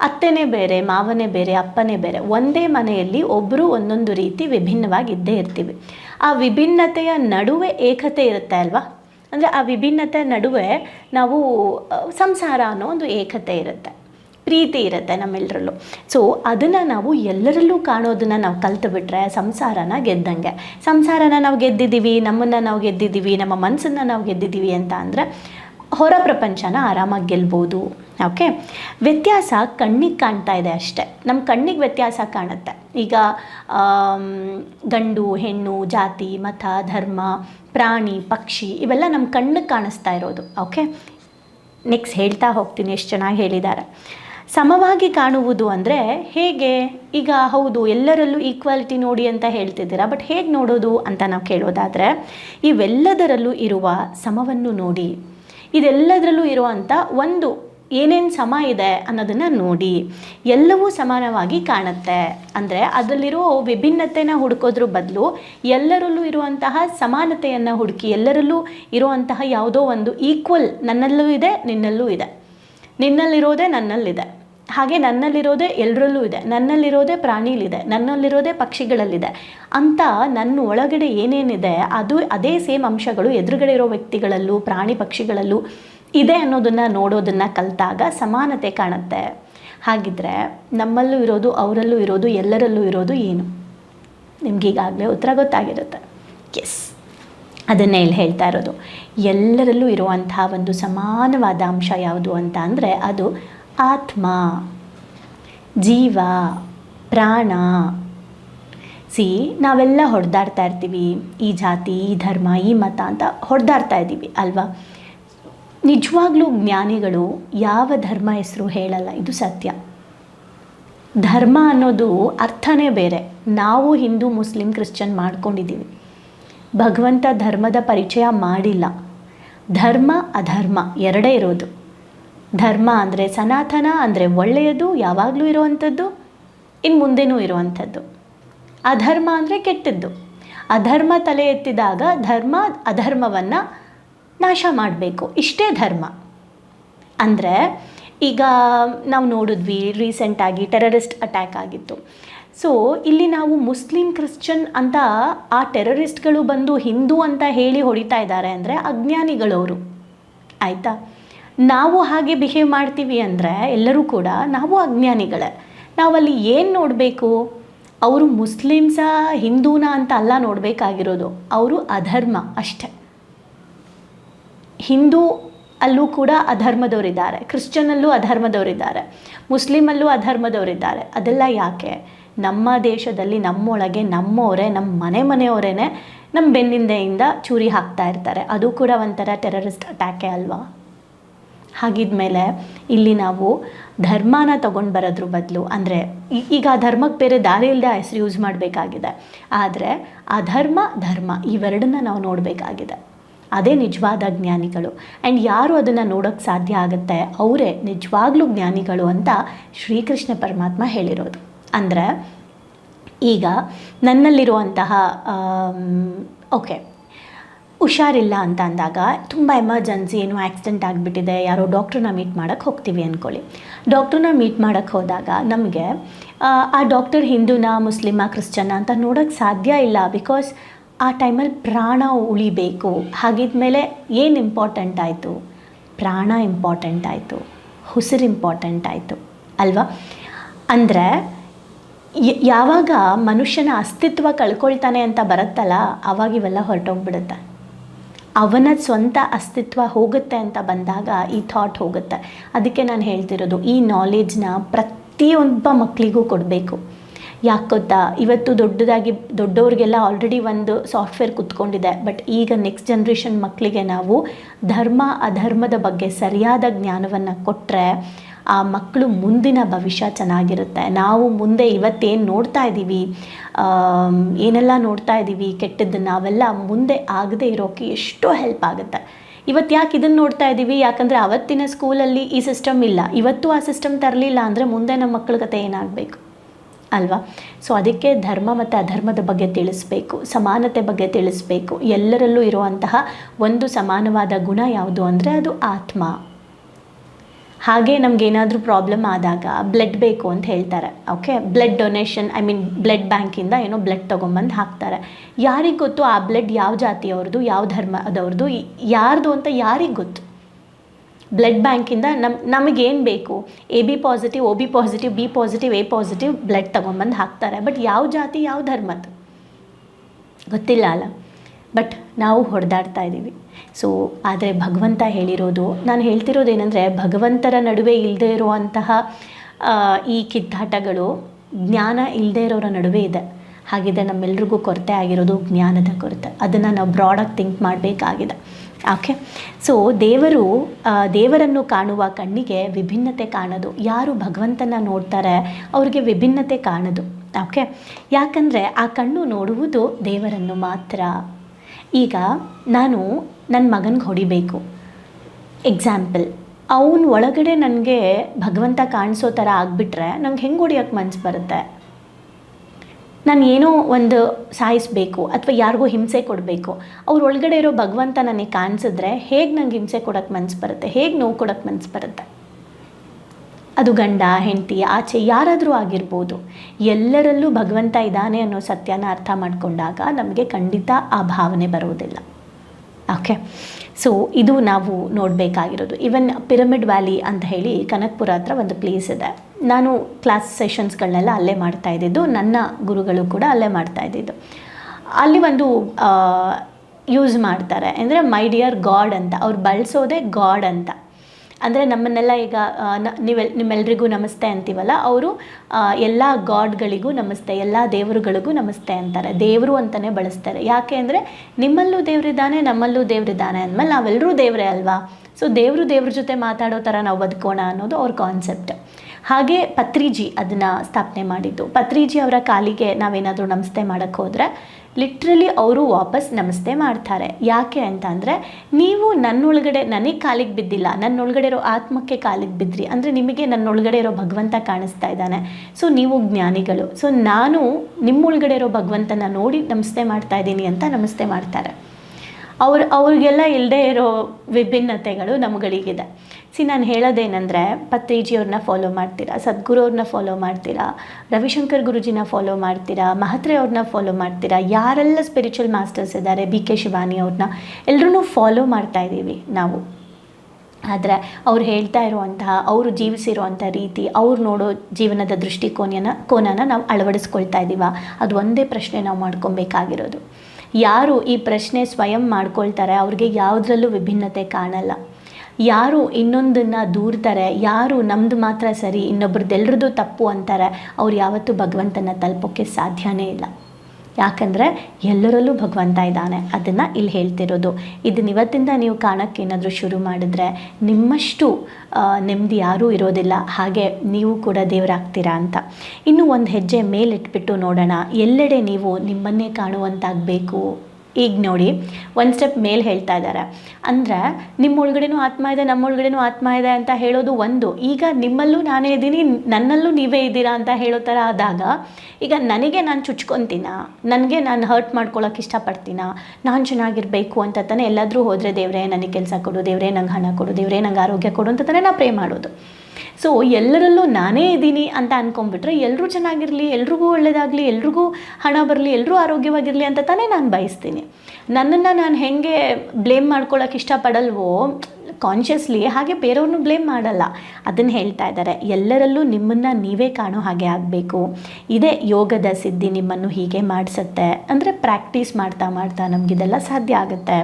ಅತ್ತೆನೇ ಬೇರೆ, ಮಾವನೇ ಬೇರೆ, ಅಪ್ಪನೇ ಬೇರೆ, ಒಂದೇ ಮನೆಯಲ್ಲಿ ಒಬ್ಬರು ಒಂದೊಂದು ರೀತಿ ವಿಭಿನ್ನವಾಗಿ ಇದ್ದೇ ಇರ್ತೀವಿ. ಆ ವಿಭಿನ್ನತೆಯ ನಡುವೆ ಏಕತೆ ಇರುತ್ತೆ ಅಲ್ವಾ? ಅಂದರೆ ಆ ವಿಭಿನ್ನತೆ ನಡುವೆ ನಾವು ಸಂಸಾರ ಅನ್ನೋ ಒಂದು ಏಕತೆ ಇರುತ್ತೆ. ಪ್ರೀತಿ ಇರುತ್ತೆ ನಮ್ಮೆಲ್ಲರಲ್ಲೂ ಸೊ ಅದನ್ನು ನಾವು ಎಲ್ಲರಲ್ಲೂ ಕಾಣೋದನ್ನು ನಾವು ಕಲ್ತು ಬಿಟ್ರೆ ಸಂಸಾರನ ಗೆದ್ದಂಗೆ. ಸಂಸಾರನ ನಾವು ಗೆದ್ದಿದ್ದೀವಿ, ನಮ್ಮನ್ನು ನಾವು ಗೆದ್ದಿದ್ದೀವಿ, ನಮ್ಮ ಮನಸ್ಸನ್ನು ನಾವು ಗೆದ್ದಿದ್ದೀವಿ ಅಂತ ಅಂದರೆ ಹೊರ ಪ್ರಪಂಚನ ಆರಾಮಾಗಿ ಗೆಲ್ಬೋದು. ಓಕೆ? ವ್ಯತ್ಯಾಸ ಕಣ್ಣಿಗೆ ಕಾಣ್ತಾ ಇದೆ ಅಷ್ಟೇ. ನಮ್ಮ ಕಣ್ಣಿಗೆ ವ್ಯತ್ಯಾಸ ಕಾಣುತ್ತೆ. ಈಗ ಗಂಡು, ಹೆಣ್ಣು, ಜಾತಿ, ಮತ, ಧರ್ಮ, ಪ್ರಾಣಿ, ಪಕ್ಷಿ ಇವೆಲ್ಲ ನಮ್ಮ ಕಣ್ಣಿಗೆ ಕಾಣಿಸ್ತಾ ಇರೋದು. ಓಕೆ? ನೆಕ್ಸ್ಟ್ ಹೇಳ್ತಾ ಹೋಗ್ತೀನಿ, ಎಷ್ಟು ಚೆನ್ನಾಗಿ ಹೇಳಿದ್ದಾರೆ ಸಮವಾಗಿ ಕಾಣುವುದು ಅಂದರೆ ಹೇಗೆ? ಈಗ ಹೌದು, ಎಲ್ಲರಲ್ಲೂ ಈಕ್ವಾಲಿಟಿ ನೋಡಿ ಅಂತ ಹೇಳ್ತಿದ್ದೀರಾ ಬಟ್ ಹೇಗೆ ನೋಡೋದು ಅಂತ ನಾವು ಕೇಳೋದಾದರೆ, ಇವೆಲ್ಲದರಲ್ಲೂ ಇರುವ ಸಮವನ್ನು ನೋಡಿ. ಇದೆಲ್ಲದರಲ್ಲೂ ಇರುವಂಥ ಒಂದು ಏನೇನು ಸಮ ಇದೆ ಅನ್ನೋದನ್ನು ನೋಡಿ. ಎಲ್ಲವೂ ಸಮಾನವಾಗಿ ಕಾಣುತ್ತೆ. ಅಂದರೆ ಅದರಲ್ಲಿರೋ ವಿಭಿನ್ನತೆನ ಹುಡುಕೋದ್ರ ಬದಲು ಎಲ್ಲರಲ್ಲೂ ಇರುವಂತಹ ಸಮಾನತೆಯನ್ನು ಹುಡುಕಿ, ಎಲ್ಲರಲ್ಲೂ ಇರುವಂತಹ ಯಾವುದೋ ಒಂದು ಈಕ್ವಲ್ ನನ್ನಲ್ಲೂ ಇದೆ, ನಿನ್ನಲ್ಲೂ ಇದೆ. ನಿನ್ನಲ್ಲಿರೋದೇ ನನ್ನಲ್ಲಿದೆ. ಹಾಗೆ ನನ್ನಲ್ಲಿರೋದೇ ಎಲ್ಲರಲ್ಲೂ ಇದೆ. ನನ್ನಲ್ಲಿರೋದೇ ಪ್ರಾಣಿಲಿದೆ. ನನ್ನಲ್ಲಿರೋದೇ ಪಕ್ಷಿಗಳಲ್ಲಿದೆ. ಅಂತ ನನ್ನ ಒಳಗಡೆ ಏನೇನಿದೆ, ಅದು ಅದೇ ಸೇಮ್ ಅಂಶಗಳು ಎದುರುಗಡೆ ಇರೋ ವ್ಯಕ್ತಿಗಳಲ್ಲೂ, ಪ್ರಾಣಿ ಪಕ್ಷಿಗಳಲ್ಲೂ ಇದೆ ಅನ್ನೋದನ್ನು ನೋಡೋದನ್ನು ಕಲಿತಾಗ ಸಮಾನತೆ ಕಾಣುತ್ತೆ. ಹಾಗಿದ್ರೆ ನಮ್ಮಲ್ಲೂ ಇರೋದು, ಅವರಲ್ಲೂ ಇರೋದು, ಎಲ್ಲರಲ್ಲೂ ಇರೋದು ಏನು? ನಿಮ್ಗೀಗಾಗಲೇ ಉತ್ತರ ಗೊತ್ತಾಗಿರುತ್ತೆ. ಎಸ್ ಅದನ್ನೇ ಇಲ್ಲಿ ಹೇಳ್ತಾ ಇರೋದು. ಎಲ್ಲರಲ್ಲೂ ಇರುವಂತಹ ಒಂದು ಸಮಾನವಾದ ಅಂಶ ಯಾವುದು ಅಂತ ಅಂದರೆ ಅದು ಆತ್ಮ, ಜೀವ, ಪ್ರಾಣ. ಸಿ, ನಾವೆಲ್ಲ ಹೊಡೆದಾಡ್ತಾ ಇರ್ತೀವಿ. ಈ ಜಾತಿ, ಈ ಧರ್ಮ, ಈ ಮತ ಅಂತ ಹೊಡೆದಾಡ್ತಾ ಇದ್ದೀವಿ, ಅಲ್ವಾ? ನಿಜವಾಗ್ಲೂ ಜ್ಞಾನಿಗಳು ಯಾವ ಧರ್ಮ ಹೆಸರು ಹೇಳಲ್ಲ, ಇದು ಸತ್ಯ. ಧರ್ಮ ಅನ್ನೋದು ಅರ್ಥನೇ ಬೇರೆ. ನಾವು ಹಿಂದೂ, ಮುಸ್ಲಿಂ, ಕ್ರಿಶ್ಚಿಯನ್ ಮಾಡ್ಕೊಂಡಿದ್ದೀವಿ. ಭಗವಂತ ಧರ್ಮದ ಪರಿಚಯ ಮಾಡಿಲ್ಲ. ಧರ್ಮ, ಅಧರ್ಮ, ಎರಡೇ ಇರೋದು. ಧರ್ಮ ಅಂದರೆ ಸನಾತನ ಅಂದರೆ ಒಳ್ಳೆಯದು, ಯಾವಾಗಲೂ ಇರುವಂಥದ್ದು ಇನ್ನು ಮುಂದೆನೂ ಇರುವಂಥದ್ದು. ಅಧರ್ಮ ಅಂದರೆ ಕೆಟ್ಟದ್ದು. ಅಧರ್ಮ ತಲೆ ಎತ್ತಿದಾಗ ಧರ್ಮ, ಅಧರ್ಮವನ್ನು ನಾಶ ಮಾಡಬೇಕು. ಇಷ್ಟೇ ಧರ್ಮ. ಅಂದರೆ ಈಗ ನಾವು ನೋಡಿದ್ವಿ ರೀಸೆಂಟಾಗಿ ಟೆರರಿಸ್ಟ್ ಅಟ್ಯಾಕ್ ಆಗಿತ್ತು. ಸೊ ಇಲ್ಲಿ ನಾವು ಮುಸ್ಲಿಂ ಕ್ರಿಶ್ಚಿಯನ್ ಅಂತ ಆ ಟೆರರಿಸ್ಟ್ಗಳು ಬಂದು ಹಿಂದೂ ಅಂತ ಹೇಳಿ ಹೊಡಿತಾ ಇದ್ದಾರೆ ಅಂದರೆ ಅಜ್ಞಾನಿಗಳವರು. ಆಯಿತಾ? ನಾವು ಹಾಗೆ ಬಿಹೇವ್ ಮಾಡ್ತೀವಿ ಅಂದರೆ ಎಲ್ಲರೂ ಕೂಡ ನಾವು ಅಜ್ಞಾನಿಗಳೇ. ನಾವಲ್ಲಿ ಏನು ನೋಡಬೇಕು? ಅವರು ಮುಸ್ಲಿಮ್ಸಾ ಹಿಂದೂನ ಅಂತ ಅಲ್ಲ ನೋಡಬೇಕಾಗಿರೋದು. ಅವರು ಅಧರ್ಮ ಅಷ್ಟೆ. ಹಿಂದೂ ಅಲ್ಲೂ ಕೂಡ ಅಧರ್ಮದವರಿದ್ದಾರೆ. ಕ್ರಿಶ್ಚಿಯನಲ್ಲೂ ಅಧರ್ಮದವರಿದ್ದಾರೆ. ಮುಸ್ಲಿಮಲ್ಲೂ ಅಧರ್ಮದವರಿದ್ದಾರೆ. ಅದೆಲ್ಲ ಯಾಕೆ? ನಮ್ಮ ದೇಶದಲ್ಲಿ ನಮ್ಮೊಳಗೆ ನಮ್ಮವರೇ, ನಮ್ಮ ಮನೆ ಮನೆಯವರೇ ನಮ್ಮ ಬೆನ್ನಿಂದೆಯಿಂದ ಚೂರಿ ಹಾಕ್ತಾ ಇರ್ತಾರೆ. ಅದು ಕೂಡ ಒಂಥರ ಟೆರರಿಸ್ಟ್ ಅಟ್ಯಾಕೇ ಅಲ್ವಾ? ಹಾಗಿದ್ಮೇಲೆ ಇಲ್ಲಿ ನಾವು ಧರ್ಮನ ತಗೊಂಡು ಬರೋದ್ರ ಬದಲು ಅಂದರೆ ಈಗ ಆ ಧರ್ಮಕ್ಕೆ ಬೇರೆ ದಾರಿ ಇಲ್ಲದೆ ಆ ಹೆಸರು ಯೂಸ್ ಮಾಡಬೇಕಾಗಿದೆ. ಆದರೆ ಅಧರ್ಮ ಧರ್ಮ ಇವೆರಡನ್ನ ನಾವು ನೋಡಬೇಕಾಗಿದೆ. ಅದೇ ನಿಜವಾದ ಜ್ಞಾನಿಗಳು. ಆ್ಯಂಡ್ ಯಾರು ಅದನ್ನು ನೋಡೋಕ್ಕೆ ಸಾಧ್ಯ ಆಗುತ್ತೆ? ಅವರೇ, ನಿಜವಾಗ್ಲೂ ಜ್ಞಾನಿಗಳು ಅಂತ ಶ್ರೀಕೃಷ್ಣ ಪರಮಾತ್ಮ ಹೇಳಿರೋದು. ಅಂದರೆ ಈಗ ನನ್ನಲ್ಲಿರುವಂತಹ ಓಕೆ ಹುಷಾರಿಲ್ಲ ಅಂತ ಅಂದಾಗ ತುಂಬ ಎಮರ್ಜೆನ್ಸಿ ಏನೋ ಆಕ್ಸಿಡೆಂಟ್ ಆಗಿಬಿಟ್ಟಿದೆ, ಯಾರೋ ಡಾಕ್ಟ್ರನ್ನ ಮೀಟ್ ಮಾಡೋಕ್ಕೆ ಹೋಗ್ತೀವಿ ಅಂದ್ಕೊಳ್ಳಿ ಡಾಕ್ಟ್ರನ್ನ ಮೀಟ್ ಮಾಡೋಕ್ಕೆ ಹೋದಾಗ ನಮಗೆ, ಆ ಡಾಕ್ಟರ್ ಹಿಂದೂನಾ, ಮುಸ್ಲಿಮ ಕ್ರಿಶ್ಚನ್ನ ಅಂತ ನೋಡೋಕ್ಕೆ ಸಾಧ್ಯ ಇಲ್ಲ ಬಿಕಾಸ್ ಆ ಟೈಮಲ್ಲಿ ಪ್ರಾಣ ಉಳಿಬೇಕು. ಹಾಗಿದ್ಮೇಲೆ ಏನು ಇಂಪಾರ್ಟೆಂಟ್ ಆಯಿತು? ಪ್ರಾಣ ಇಂಪಾರ್ಟೆಂಟ್ ಆಯಿತು. ಉಸಿರು ಇಂಪಾರ್ಟೆಂಟ್ ಆಯಿತು. ಅಲ್ವಾ? ಅಂದರೆ ಯಾವಾಗ ಮನುಷ್ಯನ ಅಸ್ತಿತ್ವ ಕಳ್ಕೊಳ್ತಾನೆ ಅಂತ ಬರುತ್ತಲ್ಲ ಆವಾಗ ಇವೆಲ್ಲ ಹೊರಟೋಗ್ಬಿಡುತ್ತೆ. ಅವನ ಸ್ವಂತ ಅಸ್ತಿತ್ವ ಹೋಗುತ್ತೆ ಅಂತ ಬಂದಾಗ ಈ ಥಾಟ್ ಹೋಗುತ್ತೆ. ಅದಕ್ಕೆ ನಾನು ಹೇಳ್ತಿರೋದು, ಈ ನಾಲೆಜ್ನ ಪ್ರತಿಯೊಬ್ಬ ಮಕ್ಕಳಿಗೂ ಕೊಡಬೇಕು. ಯಾಕೆ ಗೊತ್ತಾ? ಇವತ್ತು ದೊಡ್ಡದಾಗಿ, ದೊಡ್ಡವ್ರಿಗೆಲ್ಲ ಆಲ್ರೆಡಿ ಒಂದು ಸಾಫ್ಟ್ವೇರ್ ಕುತ್ಕೊಂಡಿದೆ ಬಟ್ ಈಗ ನೆಕ್ಸ್ಟ್ ಜನ್ರೇಷನ್ ಮಕ್ಕಳಿಗೆ ನಾವು ಧರ್ಮ, ಅಧರ್ಮದ ಬಗ್ಗೆ ಸರಿಯಾದ ಜ್ಞಾನವನ್ನು ಕೊಟ್ಟರೆ ಆ ಮಕ್ಕಳು ಮುಂದಿನ ಭವಿಷ್ಯ ಚೆನ್ನಾಗಿರುತ್ತೆ. ನಾವು ಮುಂದೆ ಇವತ್ತೇನು ನೋಡ್ತಾ ಇದ್ದೀವಿ ಏನೆಲ್ಲ ನೋಡ್ತಾ ಇದ್ದೀವಿ ಕೆಟ್ಟದ್ದನ್ನು ಅವೆಲ್ಲ ಮುಂದೆ ಆಗದೆ ಇರೋಕ್ಕೆ ಎಷ್ಟೋ ಹೆಲ್ಪ್ ಆಗುತ್ತೆ. ಇವತ್ತು ಯಾಕೆ ಇದನ್ನು ನೋಡ್ತಾ ಇದ್ದೀವಿ? ಯಾಕಂದರೆ ಅವತ್ತಿನ ಸ್ಕೂಲಲ್ಲಿ ಈ ಸಿಸ್ಟಮ್ ಇಲ್ಲ. ಇವತ್ತು ಆ ಸಿಸ್ಟಮ್ ತರಲಿಲ್ಲ ಅಂದರೆ ಮುಂದೆ ನಮ್ಮ ಮಕ್ಕಳ ಕತೆ ಏನಾಗಬೇಕು? ಅಲ್ವಾ? ಸೊ ಅದಕ್ಕೆ ಧರ್ಮ ಮತ್ತು ಅಧರ್ಮದ ಬಗ್ಗೆ ತಿಳಿಸ್ಬೇಕು, ಸಮಾನತೆ ಬಗ್ಗೆ ತಿಳಿಸ್ಬೇಕು. ಎಲ್ಲರಲ್ಲೂ ಇರುವಂತಹ ಒಂದು ಸಮಾನವಾದ ಗುಣ ಯಾವುದು ಅಂದರೆ ಅದು ಆತ್ಮ. ಹಾಗೆ ನಮಗೇನಾದರೂ ಪ್ರಾಬ್ಲಮ್ ಆದಾಗ ಬ್ಲಡ್ ಬೇಕು ಅಂತ ಹೇಳ್ತಾರೆ okay blood donation I mean blood ಬ್ಯಾಂಕಿಂದ ಏನೋ ಬ್ಲಡ್ ತೊಗೊಂಬಂದು ಹಾಕ್ತಾರೆ. ಯಾರಿಗೆ ಗೊತ್ತು ಆ ಬ್ಲಡ್ ಯಾವ ಜಾತಿಯವ್ರದ್ದು ಯಾವ ಧರ್ಮದವ್ರದ್ದು ಯಾರ್ದು ಅಂತ ಯಾರಿಗೆ ಗೊತ್ತು? ಬ್ಲಡ್ ಬ್ಯಾಂಕಿಂದ ನಮ್, ನಮಗೇನು ಬೇಕು? A B positive O B positive B positive A positive blood ತೊಗೊಂಬಂದು ಹಾಕ್ತಾರೆ. ಬಟ್ ಯಾವ ಜಾತಿ, ಯಾವ ಧರ್ಮದ್ದು ಗೊತ್ತಿಲ್ಲ ಅಲ್ಲ? ಬಟ್ ನಾವು ಹೊಡೆದಾಡ್ತಾ ಇದ್ದೀವಿ. ಸೊ ಆದರೆ ಭಗವಂತ ಹೇಳಿರೋದು, ನಾನು ಹೇಳ್ತಿರೋದು ಏನಂದರೆ ಭಗವಂತರ ನಡುವೆ ಇಲ್ಲದೆ ಇರುವಂತಹ ಈ ಕಿತ್ತಾಟಗಳು ಜ್ಞಾನ ಇಲ್ಲದೇ ಇರೋರ ನಡುವೆ ಇದೆ. ಹಾಗಿದೆ ನಮ್ಮೆಲ್ರಿಗೂ ಕೊರತೆ ಆಗಿರೋದು ಜ್ಞಾನದ ಕೊರತೆ. ಅದನ್ನು ನಾವು ಬ್ರಾಡಾಗಿ ಥಿಂಕ್ ಮಾಡಬೇಕಾಗಿದೆ. ಓಕೆ ಸೊ ದೇವರು ದೇವರನ್ನು ಕಾಣುವ ಕಣ್ಣಿಗೆ ವಿಭಿನ್ನತೆ ಕಾಣೋದು. ಯಾರು ಭಗವಂತನ ನೋಡ್ತಾರೆ ಅವ್ರಿಗೆ ವಿಭಿನ್ನತೆ ಕಾಣೋದು. ಓಕೆ ಯಾಕಂದರೆ ಆ ಕಣ್ಣು ನೋಡುವುದು ದೇವರನ್ನು ಮಾತ್ರ. ಈಗ ನಾನು ನನ್ನ ಮಗನಿಗೆ ಹೊಡಿಬೇಕು. ಎಕ್ಸಾಂಪಲ್ ಅವನ ಒಳಗಡೆ ನನಗೆ ಭಗವಂತ ಕಾಣಿಸೋ ಥರ ಆಗಿಬಿಟ್ರೆ ನಂಗೆ ಹೆಂಗೆ ಹೊಡಿಯೋಕ್ಕೆ ಮನ್ಸು ಬರುತ್ತೆ? ನಾನು ಏನೋ ಒಂದು ಸಾಯಿಸಬೇಕು ಅಥವಾ ಯಾರಿಗೂ ಹಿಂಸೆ ಕೊಡಬೇಕು. ಅವ್ರ ಒಳಗಡೆ ಇರೋ ಭಗವಂತ ನನಗೆ ಕಾಣಿಸಿದ್ರೆ ಹೇಗೆ ನಂಗೆ ಹಿಂಸೆ ಕೊಡೋಕ್ಕೆ ಮನ್ಸು ಬರುತ್ತೆ? ಹೇಗೆ ನೋವು ಕೊಡೋಕ್ಕೆ ಮನ್ಸು ಬರುತ್ತೆ? ಅದು ಗಂಡ, ಹೆಂಡತಿ, ಆಚೆ ಯಾರಾದರೂ ಆಗಿರ್ಬೋದು. ಎಲ್ಲರಲ್ಲೂ ಭಗವಂತ ಇದ್ದಾನೆ ಅನ್ನೋ ಸತ್ಯನ ಅರ್ಥ ಮಾಡಿಕೊಂಡಾಗ ನಮಗೆ ಖಂಡಿತ ಆ ಭಾವನೆ ಬರೋದಿಲ್ಲ. ಓಕೆ ಸೊ ಇದು ನಾವು ನೋಡಬೇಕಾಗಿರೋದು. ಈವನ್ ಪಿರಮಿಡ್ ವ್ಯಾಲಿ ಅಂತ ಹೇಳಿ ಕನಕ್ಪುರ ಹತ್ರ ಒಂದು ಪ್ಲೇಸ್ ಇದೆ. ನಾನು ಕ್ಲಾಸ್ ಸೆಷನ್ಸ್ಗಳನ್ನೆಲ್ಲ ಅಲ್ಲೇ ಮಾಡ್ತಾ ಇದ್ದಿದ್ದು, ನನ್ನ ಗುರುಗಳು ಕೂಡ ಅಲ್ಲೇ ಮಾಡ್ತಾ ಇದ್ದಿದ್ದು. ಅಲ್ಲಿ ಒಂದು ಯೂಸ್ ಮಾಡ್ತಾರೆ. ಅಂದರೆ ಮೈ ಡಿಯರ್ ಗಾಡ್ ಅಂತ. ಅವ್ರು ಬಳಸೋದೇ ಗಾಡ್ ಅಂತ. ಅಂದರೆ ನಮ್ಮನ್ನೆಲ್ಲ ಈಗ ನೀವೆಲ್, ನಿಮ್ಮೆಲ್ರಿಗೂ ನಮಸ್ತೆ ಅಂತೀವಲ್ಲ, ಅವರು ಎಲ್ಲ ಗಾಡ್ಗಳಿಗೂ ನಮಸ್ತೆ, ಎಲ್ಲ ದೇವರುಗಳಿಗೂ ನಮಸ್ತೆ ಅಂತಾರೆ, ದೇವರು ಅಂತಲೇ ಬಳಸ್ತಾರೆ. ಯಾಕೆ ಅಂದರೆ ನಿಮ್ಮಲ್ಲೂ ದೇವರಿದ್ದಾನೆ ನಮ್ಮಲ್ಲೂ ದೇವರಿದ್ದಾನೆ ಅಂದಮೇಲೆ ನಾವೆಲ್ಲರೂ ದೇವರೇ ಅಲ್ವಾ? ಸೊ ದೇವರು ದೇವ್ರ ಜೊತೆ ಮಾತಾಡೋ ಥರ ನಾವು ಬದುಕೋಣ ಅನ್ನೋದು ಅವ್ರ ಕಾನ್ಸೆಪ್ಟ್ ಹಾಗೆ ಪತ್ರಿಜಿ ಅದನ್ನು ಸ್ಥಾಪನೆ ಮಾಡಿದ್ದು. ಪತ್ರಿಜಿ ಅವರ ಕಾಲಿಗೆ ನಾವೇನಾದರೂ ನಮಸ್ತೆ ಮಾಡೋಕ್ಕೆ ಹೋದರೆ ಲಿಟ್ರಲಿ ಅವರು ವಾಪಸ್ ನಮಸ್ತೆ ಮಾಡ್ತಾರೆ. ಯಾಕೆ ಅಂತ ಅಂದರೆ, ನೀವು ನನ್ನೊಳಗಡೆ, ನನಗೆ ಕಾಲಿಗೆ ಬಿದ್ದಿಲ್ಲ, ನನ್ನೊಳಗಡೆ ಇರೋ ಆತ್ಮಕ್ಕೆ ಕಾಲಿಗೆ ಬಿದ್ರಿ ಅಂದರೆ ನಿಮಗೆ ನನ್ನೊಳಗಡೆ ಇರೋ ಭಗವಂತ ಕಾಣಿಸ್ತಾ ಇದ್ದಾನೆ. ಸೊ, ನೀವು ಜ್ಞಾನಿಗಳು. ಸೊ, ನಾನು ನಿಮ್ಮೊಳಗಡೆ ಇರೋ ಭಗವಂತನ ನೋಡಿ ನಮಸ್ತೆ ಮಾಡ್ತಾ ಇದ್ದೀನಿ ಅಂತ ನಮಸ್ತೆ ಮಾಡ್ತಾರೆ. ಅವ್ರು, ಅವ್ರಿಗೆಲ್ಲ ಇಲ್ಲದೆ ಇರೋ ವಿಭಿನ್ನತೆಗಳು ನಮ್ಗಳಿಗಿದೆ. ಸಿ ನಾನು ಹೇಳೋದೇನೆಂದರೆ, ಪತ್ರಿಜಿಯವ್ರನ್ನ ಫಾಲೋ ಮಾಡ್ತೀರಾ ಸದ್ಗುರು ಅವ್ರನ್ನ ಫಾಲೋ ಮಾಡ್ತೀರಾ, ರವಿಶಂಕರ್ ಗುರುಜಿನ ಫಾಲೋ ಮಾಡ್ತೀರಾ, ಮಹತ್ರೆ ಅವ್ರನ್ನ ಫಾಲೋ ಮಾಡ್ತೀರಾ, ಯಾರೆಲ್ಲ ಸ್ಪಿರಿಚುವಲ್ ಮಾಸ್ಟರ್ಸ್ ಇದ್ದಾರೆ, ಬಿ ಕೆ ಶಿವಾನಿ ಅವ್ರನ್ನ ಎಲ್ಲರೂ ಫಾಲೋ ಮಾಡ್ತಾ ಇದ್ದೀವಿ ನಾವು. ಆದರೆ ಅವ್ರು ಹೇಳ್ತಾ ಇರುವಂತಹ, ಅವರು ಜೀವಿಸಿರುವಂಥ ರೀತಿ, ಅವ್ರು ನೋಡೋ ಜೀವನದ ದೃಷ್ಟಿಕೋನ ಕೋನನ ನಾವು ಅಳವಡಿಸ್ಕೊಳ್ತಾ ಇದ್ದೀವ ಅದು ಒಂದೇ ಪ್ರಶ್ನೆ ನಾವು ಮಾಡ್ಕೊಬೇಕಾಗಿರೋದು. ಯಾರು ಈ ಪ್ರಶ್ನೆ ಸ್ವಯಂ ಮಾಡ್ಕೊಳ್ತಾರೆ, ಅವ್ರಿಗೆ ಯಾವುದರಲ್ಲೂ ವಿಭಿನ್ನತೆ ಕಾಣಲ್ಲ. ಯಾರು ಇನ್ನೊಂದನ್ನು ದೂರ್ತಾರೆ ಯಾರು ನಮ್ದು ಮಾತ್ರ ಸರಿ, ಇನ್ನೊಬ್ರದ್ದೆಲ್ರದ್ದು ತಪ್ಪು ಅಂತಾರೆ, ಅವ್ರು ಯಾವತ್ತೂ ಭಗವಂತನ ತಲುಪೋಕ್ಕೆ ಸಾಧ್ಯನೇ ಇಲ್ಲ. ಯಾಕಂದರೆ ಎಲ್ಲರಲ್ಲೂ ಭಗವಂತ ಇದ್ದಾನೆ, ಅದನ್ನು ಇಲ್ಲಿ ಹೇಳ್ತಿರೋದು. ಇದನ್ನ ಇವತ್ತಿಂದ ನೀವು ಕಾಣೋಕ್ಕೆ ಏನಾದರೂ ಶುರು ಮಾಡಿದ್ರೆ ನಿಮ್ಮಷ್ಟು ನೆಮ್ಮದಿ ಯಾರೂ ಇರೋದಿಲ್ಲ, ಹಾಗೆ ನೀವು ಕೂಡ ದೇವರಾಗ್ತೀರಾ ಅಂತ. ಇನ್ನು ಒಂದು ಹೆಜ್ಜೆ ಮೇಲಿಟ್ಬಿಟ್ಟು ನೋಡೋಣ, ಎಲ್ಲೆಡೆ ನೀವು ನಿಮ್ಮನ್ನೇ ಕಾಣುವಂತಾಗಬೇಕು? ಈಗ ನೋಡಿ ಒಂದು ಸ್ಟೆಪ್ ಮೇಲೆ ಹೇಳ್ತಾ ಇದ್ದಾರೆ. ಅಂದರೆ ನಿಮ್ಮ ಒಳಗಡೆನೂ ಆತ್ಮ ಇದೆ ನಮ್ಮ ಒಳಗಡೆನೂ ಆತ್ಮ ಇದೆ ಅಂತ ಹೇಳೋದು ಒಂದು. ಈಗ ನಿಮ್ಮಲ್ಲೂ ನಾನೇ ಇದ್ದೀನಿ, ನನ್ನಲ್ಲೂ ನೀವೇ ಇದ್ದೀರಾ ಅಂತ ಹೇಳೋ ಥರ ಆದಾಗ, ಈಗ ನನಗೆ ನಾನು ಚುಚ್ಕೊತೀನ? ನನಗೆ ನಾನು ಹರ್ಟ್ ಮಾಡ್ಕೊಳ್ಳೋಕೆ ಇಷ್ಟಪಡ್ತೀನ? ನಾನು ಚೆನ್ನಾಗಿರಬೇಕು ಅಂತ ತಾನೇ ಎಲ್ಲಾದರೂ ಹೋದರೆ ದೇವರೇ, ನನಗೆ ಕೆಲಸ ಕೊಡು, ದೇವರೇ ನಂಗೆ ಹಣ ಕೊಡು, ದೇವರೇ ನಂಗೆ ಆರೋಗ್ಯ ಕೊಡು ಅಂತ ತಾನೇ ನಾನು ಪ್ರೇ ಮಾಡೋದು. ಸೊ ಎಲ್ಲರಲ್ಲೂ ನಾನೇ ಇದ್ದೀನಿ ಅಂತ ಅಂದ್ಕೊಂಡ್ಬಿಟ್ರೆ ಎಲ್ಲರೂ ಚೆನ್ನಾಗಿರಲಿ, ಎಲ್ರಿಗೂ ಒಳ್ಳೆಯದಾಗಲಿ ಎಲ್ರಿಗೂ ಹಣ ಬರಲಿ ಎಲ್ಲರೂ ಆರೋಗ್ಯವಾಗಿರಲಿ ಅಂತ ತಾನೇ ನಾನು ಬಯಸ್ತೀನಿ. ನನ್ನನ್ನು ನಾನು ಹೇಗೆ ಬ್ಲೇಮ್ ಮಾಡ್ಕೊಳ್ಳೋಕೆ ಇಷ್ಟಪಡಲ್ವೋ ಕಾನ್ಷಿಯಸ್ಲಿ ಹಾಗೆ ಬೇರೆಯವ್ರನ್ನೂ ಬ್ಲೇಮ್ ಮಾಡಲ್ಲ. ಅದನ್ನು ಹೇಳ್ತಾ ಇದ್ದಾರೆ. ಎಲ್ಲರಲ್ಲೂ ನಿಮ್ಮನ್ನು ನೀವೇ ಕಾಣೋ ಹಾಗೆ ಆಗಬೇಕು. ಇದೇ ಯೋಗದ ಸಿದ್ಧಿ ನಿಮ್ಮನ್ನು ಹೀಗೆ ಮಾಡಿಸುತ್ತೆ. ಅಂದರೆ ಪ್ರಾಕ್ಟೀಸ್ ಮಾಡ್ತಾ ಮಾಡ್ತಾ ನಮಗಿದೆಲ್ಲ ಸಾಧ್ಯ ಆಗುತ್ತೆ.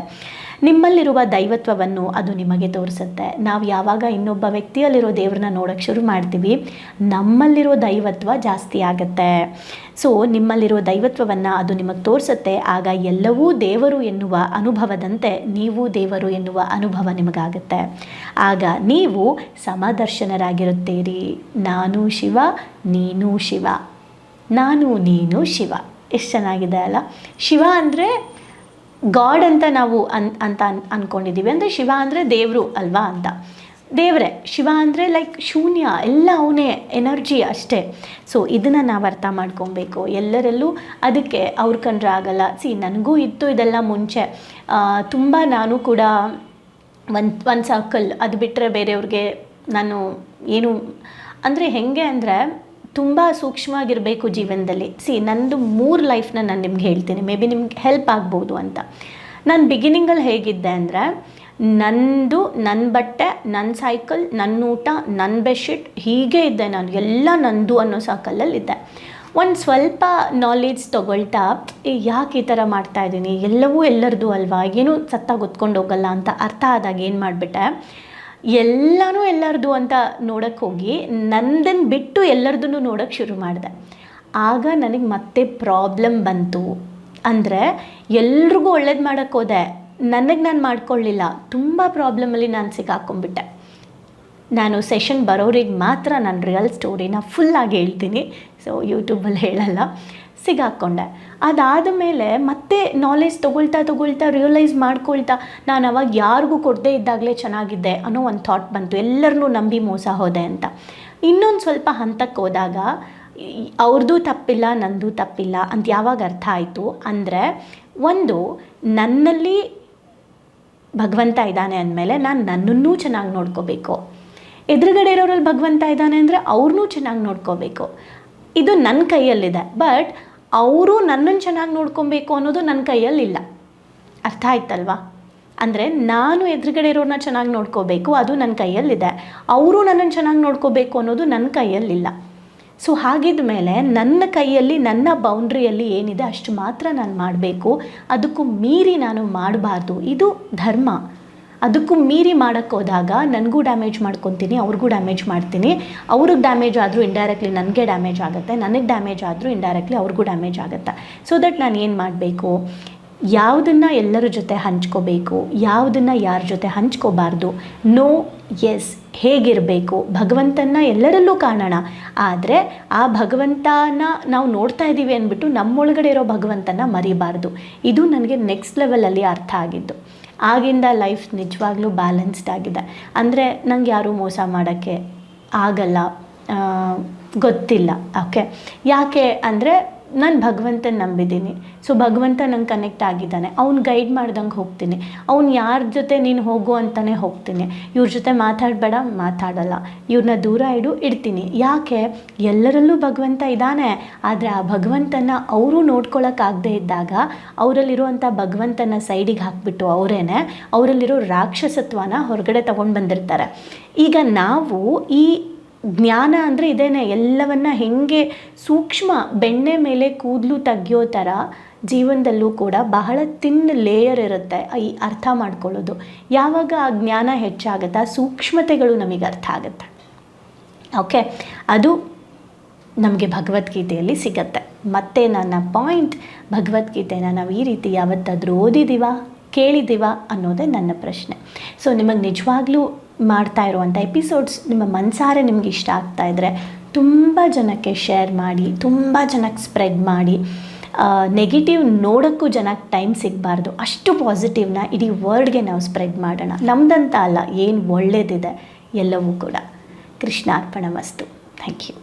ನಿಮ್ಮಲ್ಲಿರುವ ದೈವತ್ವವನ್ನು ಅದು ನಿಮಗೆ ತೋರಿಸುತ್ತೆ. ನಾವು ಯಾವಾಗ ಇನ್ನೊಬ್ಬ ವ್ಯಕ್ತಿಯಲ್ಲಿರೋ ದೇವ್ರನ್ನ ನೋಡೋಕ್ಕೆ ಶುರು ಮಾಡ್ತೀವಿ, ನಮ್ಮಲ್ಲಿರೋ ದೈವತ್ವ ಜಾಸ್ತಿ ಆಗುತ್ತೆ. ಸೊ ನಿಮ್ಮಲ್ಲಿರೋ ದೈವತ್ವವನ್ನು ಅದು ನಿಮಗೆ ತೋರಿಸುತ್ತೆ. ಆಗ ಎಲ್ಲವೂ ದೇವರು ಎನ್ನುವ ಅನುಭವದಂತೆ ನೀವು ದೇವರು ಎನ್ನುವ ಅನುಭವ ನಿಮಗಾಗುತ್ತೆ. ಆಗ ನೀವು ಸಮದರ್ಶನರಾಗಿರುತ್ತೀರಿ. ನಾನು ಶಿವ, ನೀನು ಶಿವ. ನಾನು, ನೀನು ಶಿವ. ಎಷ್ಟು ಚೆನ್ನಾಗಿದೆ ಅಲ್ಲ? ಶಿವ ಅಂದರೆ ಗಾಡ್ ಅಂತ ನಾವು ಅನ್, ಅಂತ ಅನ್ ಅಂದ್ಕೊಂಡಿದ್ದೀವಿ ಅಂದರೆ ಶಿವ ಅಂದರೆ ದೇವರು ಅಲ್ವಾ ಅಂತ. ದೇವರೇ, ಶಿವ ಅಂದರೆ ಲೈಕ್ ಶೂನ್ಯ, ಎಲ್ಲ ಅವನೇ ಎನರ್ಜಿ ಅಷ್ಟೇ. ಸೊ ಇದನ್ನು ನಾವು ಅರ್ಥ ಮಾಡ್ಕೊಬೇಕು. ಎಲ್ಲರಲ್ಲೂ ಅದಕ್ಕೆ ಅವ್ರ ಕಂಡ್ರೆ ಆಗಲ್ಲ. ಸಿ, ನನಗೂ ಇತ್ತು ಇದೆಲ್ಲ ಮುಂಚೆ. ತುಂಬ ನಾನು ಕೂಡ ಒಂದು ಒಂದು ಸರ್ಕಲ್ ಅದು ಬಿಟ್ಟರೆ ಬೇರೆಯವ್ರಿಗೆ ನಾನು ಏನು, ಅಂದರೆ ಹೆಂಗೆ ಅಂದರೆ ತುಂಬ ಸೂಕ್ಷ್ಮವಾಗಿರಬೇಕು ಜೀವನದಲ್ಲಿ. ಸಿ ನಂದು ಮೂರು ಲೈಫ್ನ ನಾನು ನಿಮ್ಗೆ ಹೇಳ್ತೀನಿ. ಮೇ ಬಿ ನಿಮ್ಗೆ ಹೆಲ್ಪ್ ಆಗ್ಬೋದು ಅಂತ. ನಾನು ಬಿಗಿನಿಂಗಲ್ಲಿ ಹೇಗಿದ್ದೆ ಅಂದರೆ, ನಂದು ನನ್ನ ಬಟ್ಟೆ ನನ್ನ ಸೈಕಲ್ ನನ್ನ ಊಟ ನನ್ನ ಬೆಡ್ಶೀಟ್ ಹೀಗೆ ಇದ್ದೆ ನಾನು. ಎಲ್ಲ ನಂದು ಅನ್ನೋ ಸರ್ಕಲಲ್ಲಿ ಇದ್ದೆ ಒಂದು ಸ್ವಲ್ಪ ನಾಲೆಡ್ಜ್ ತೊಗೊಳ್ತಾ ಯಾಕೆ ಈ ಥರ ಮಾಡ್ತಾ ಇದ್ದೀನಿ? ಎಲ್ಲವೂ ಎಲ್ಲರದು ಅಲ್ವಾ? ಏನೂ ಸತ್ತಾಗ ಹೊತ್ಕೊಂಡು ಹೋಗಲ್ಲ ಅಂತ ಅರ್ಥ ಆದಾಗ ಏನು ಮಾಡಿಬಿಟ್ಟೆ? ಎಲ್ಲನೂ ಎಲ್ಲರದು ಅಂತ ನೋಡೋಕ್ಕೆ ಹೋಗಿ ನಂದನ್ನು ಬಿಟ್ಟು ಎಲ್ಲರದನ್ನು ನೋಡೋಕ್ಕೆ ಶುರು ಮಾಡಿದೆ. ಆಗ ನನಗೆ ಮತ್ತೆ ಪ್ರಾಬ್ಲಮ್ ಬಂತು. ಅಂದರೆ ಎಲ್ರಿಗೂ ಒಳ್ಳೇದು ಮಾಡೋಕ್ಕೆ ಹೋದೆ. ನನಗೆ ನಾನು ಮಾಡ್ಕೊಳ್ಳಿಲ್ಲ ತುಂಬ ಪ್ರಾಬ್ಲಮಲ್ಲಿ ನಾನು ಸಿಕ್ಕಾಕೊಂಡ್ಬಿಟ್ಟೆ. ನಾನು ಸೆಷನ್ ಬರೋರಿಗೆ ಮಾತ್ರ ನಾನು ರಿಯಲ್ ಸ್ಟೋರಿನ ಫುಲ್ಲಾಗಿ ಹೇಳ್ತೀನಿ. ಸೊ ಯೂಟ್ಯೂಬಲ್ಲಿ ಹೇಳಲ್ಲ. ಸಿಗಾಕ್ಕೊಂಡೆ. ಅದಾದ ಮೇಲೆ ಮತ್ತೆ ನಾಲೆಜ್ ತೊಗೊಳ್ತಾ ತೊಗೊಳ್ತಾ ರಿಯಲೈಸ್ ಮಾಡ್ಕೊಳ್ತಾ ನಾನು ಅವಾಗ ಯಾರಿಗೂ ಕೊಡದೇ ಇದ್ದಾಗಲೇ ಚೆನ್ನಾಗಿದ್ದೆ ಅನ್ನೋ ಒಂದು ಥಾಟ್ ಬಂತು. ಎಲ್ಲರನ್ನೂ ನಂಬಿ ಮೋಸ ಹೋದೆ ಅಂತ. ಇನ್ನೊಂದು ಸ್ವಲ್ಪ ಹಂತಕ್ಕೆ ಹೋದಾಗ ಅವ್ರದ್ದು ತಪ್ಪಿಲ್ಲ, ನಂದು ತಪ್ಪಿಲ್ಲ ಅಂತ ಯಾವಾಗ ಅರ್ಥ ಆಯಿತು ಅಂದರೆ ಒಂದು, ನನ್ನಲ್ಲಿ ಭಗವಂತ ಇದ್ದಾನೆ ಅಂದಮೇಲೆ ನಾನು ನನ್ನನ್ನು ಚೆನ್ನಾಗಿ ನೋಡ್ಕೋಬೇಕು. ಎದುರುಗಡೆ ಇರೋರಲ್ಲಿ ಭಗವಂತ ಇದ್ದಾನೆ ಅಂದರೆ ಅವ್ರನ್ನೂ ಚೆನ್ನಾಗಿ ನೋಡ್ಕೋಬೇಕು. ಇದು ನನ್ನ ಕೈಯಲ್ಲಿದೆ. ಬಟ್ ಅವರು ನನ್ನನ್ನು ಚೆನ್ನಾಗಿ ನೋಡ್ಕೊಬೇಕು ಅನ್ನೋದು ನನ್ನ ಕೈಯಲ್ಲಿಲ್ಲ. ಅರ್ಥ ಆಯ್ತಲ್ವಾ? ಅಂದರೆ ನಾನು ಎದುರುಗಡೆ ಇರೋರನ್ನ ಚೆನ್ನಾಗಿ ನೋಡ್ಕೋಬೇಕು, ಅದು ನನ್ನ ಕೈಯಲ್ಲಿದೆ. ಅವರು ನನ್ನನ್ನು ಚೆನ್ನಾಗಿ ನೋಡ್ಕೋಬೇಕು ಅನ್ನೋದು ನನ್ನ ಕೈಯಲ್ಲಿಲ್ಲ. ಸೊ ಹಾಗಿದ ಮೇಲೆ ನನ್ನ ಕೈಯಲ್ಲಿ, ನನ್ನ ಬೌಂಡ್ರಿಯಲ್ಲಿ ಏನಿದೆ ಅಷ್ಟು ಮಾತ್ರ ನಾನು ಮಾಡಬೇಕು. ಅದಕ್ಕೂ ಮೀರಿ ನಾನು ಮಾಡಬಾರ್ದು. ಇದು ಧರ್ಮ. ಅದಕ್ಕೂ ಮೀರಿ ಮಾಡೋಕ್ಕೆ ಹೋದಾಗ ನನಗೂ ಡ್ಯಾಮೇಜ್ ಮಾಡ್ಕೊತೀನಿ, ಅವ್ರಿಗೂ ಡ್ಯಾಮೇಜ್ ಮಾಡ್ತೀನಿ. ಅವ್ರಿಗೆ ಡ್ಯಾಮೇಜ್ ಆದರೂ ಇಂಡೈರೆಕ್ಟ್ಲಿ ನನಗೆ ಡ್ಯಾಮೇಜ್ ಆಗುತ್ತೆ, ನನಗೆ ಡ್ಯಾಮೇಜ್ ಆದರೂ ಇಂಡೈರೆಕ್ಟ್ಲಿ ಅವ್ರಿಗೂ ಡ್ಯಾಮೇಜ್ ಆಗುತ್ತೆ. ಸೊ ದಟ್ ನಾನು ಏನು ಮಾಡಬೇಕು? ಯಾವುದನ್ನು ಎಲ್ಲರ ಜೊತೆ ಹಂಚ್ಕೋಬೇಕು, ಯಾವುದನ್ನು ಯಾರ ಜೊತೆ ಹಂಚ್ಕೋಬಾರ್ದು? ನೋ ಎಸ್ ಹೇಗಿರಬೇಕು? ಭಗವಂತನ ಎಲ್ಲರಲ್ಲೂ ಕಾಣೋಣ. ಆದರೆ ಆ ಭಗವಂತನ ನಾವು ನೋಡ್ತಾ ಇದ್ದೀವಿ ಅಂದ್ಬಿಟ್ಟು ನಮ್ಮೊಳಗಡೆ ಇರೋ ಭಗವಂತನ ಮರಿಬಾರ್ದು. ಇದು ನನಗೆ ನೆಕ್ಸ್ಟ್ ಲೆವೆಲಲ್ಲಿ ಅರ್ಥ ಆಗಿದ್ದು. ಆಗಿಂದ ಲೈಫ್ ನಿಜವಾಗ್ಲೂ ಬ್ಯಾಲೆನ್ಸ್ಡ್ ಆಗಿದೆ. ಅಂದರೆ ನಂಗೆ ಯಾರೂ ಮೋಸ ಮಾಡೋಕ್ಕೆ ಆಗಲ್ಲ. ಗೊತ್ತಿಲ್ಲ. ಓಕೆ ಯಾಕೆ ಅಂದರೆ ನಾನು ಭಗವಂತನ ನಂಬಿದ್ದೀನಿ ಸೊ ಭಗವಂತ ನಂಗೆ ಕನೆಕ್ಟ್ ಆಗಿದ್ದಾನೆ. ಅವ್ನು ಗೈಡ್ ಮಾಡ್ದಂಗೆ ಹೋಗ್ತೀನಿ. ಅವ್ನು ಯಾರ ಜೊತೆ ನೀನು ಹೋಗು ಅಂತಲೇ ಹೋಗ್ತೀನಿ. ಇವ್ರ ಜೊತೆ ಮಾತಾಡಬೇಡ, ಮಾತಾಡಲ್ಲ. ಇವ್ರನ್ನ ದೂರ ಇಡು, ಇಡ್ತೀನಿ. ಯಾಕೆ? ಎಲ್ಲರಲ್ಲೂ ಭಗವಂತ ಇದ್ದಾನೆ. ಆದರೆ ಆ ಭಗವಂತನ ಅವರು ನೋಡ್ಕೊಳ್ಳೋಕ್ಕಾಗದೇ ಇದ್ದಾಗ ಅವರಲ್ಲಿರುವಂಥ ಭಗವಂತನ ಸೈಡಿಗೆ ಹಾಕ್ಬಿಟ್ಟು ಅವರೇನೆ ಅವರಲ್ಲಿರೋ ರಾಕ್ಷಸತ್ವನ ಹೊರಗಡೆ ತೊಗೊಂಡು ಬಂದಿರ್ತಾರೆ. ಈಗ ನಾವು ಈ ಜ್ಞಾನ ಅಂದರೆ ಇದೇನೆ, ಎಲ್ಲವನ್ನ ಹೆಂಗೆ ಸೂಕ್ಷ್ಮ ಬೆಣ್ಣೆ ಮೇಲೆ ಕೂದಲು ತೆಗೆಯೋ ಥರ ಜೀವನದಲ್ಲೂ ಕೂಡ ಬಹಳ ತಿನ್ ಲೇಯರ್ ಇರುತ್ತೆ ಈ ಅರ್ಥ ಮಾಡ್ಕೊಳ್ಳೋದು. ಯಾವಾಗ ಆ ಜ್ಞಾನ ಹೆಚ್ಚಾಗುತ್ತಾ ಸೂಕ್ಷ್ಮತೆಗಳು ನಮಗೆ ಅರ್ಥ ಆಗುತ್ತೆ. ಓಕೆ ಅದು ನಮಗೆ ಭಗವದ್ಗೀತೆಯಲ್ಲಿ ಸಿಗತ್ತೆ. ಮತ್ತೆ ನನ್ನ ಪಾಯಿಂಟ್ ಭಗವದ್ಗೀತೆನ ನಾವು ಈ ರೀತಿ ಯಾವತ್ತಾದರೂ ಓದಿದ್ದೀವ ಕೇಳಿದ್ದೀವ ಅನ್ನೋದೇ ನನ್ನ ಪ್ರಶ್ನೆ. ಸೊ ನಿಮಗೆ ನಿಜವಾಗ್ಲೂ ಮಾಡ್ತಾ ಇರುವಂಥ ಎಪಿಸೋಡ್ಸ್ ನಿಮ್ಮ ಮನಸಾರೆ ನಿಮ್ಗೆ ಇಷ್ಟ ಆಗ್ತಾ ಇದ್ದರೆ ತುಂಬ ಜನಕ್ಕೆ ಶೇರ್ ಮಾಡಿ, ತುಂಬ ಜನಕ್ಕೆ ಸ್ಪ್ರೆಡ್ ಮಾಡಿ ನೆಗೆಟಿವ್ ನೋಡೋಕ್ಕೂ ಜನಕ್ಕೆ ಟೈಮ್ ಸಿಗಬಾರ್ದು. ಅಷ್ಟು ಪಾಸಿಟಿವ್ನ ಇಡೀ ವರ್ಡ್ಗೆ ನಾವು ಸ್ಪ್ರೆಡ್ ಮಾಡೋಣ. ನಮ್ದಂತ ಅಲ್ಲ, ಏನು ಒಳ್ಳೇದಿದೆ ಎಲ್ಲವೂ ಕೂಡ. ಕೃಷ್ಣಾರ್ಪಣ ಮಸ್ತು ಥ್ಯಾಂಕ್ ಯು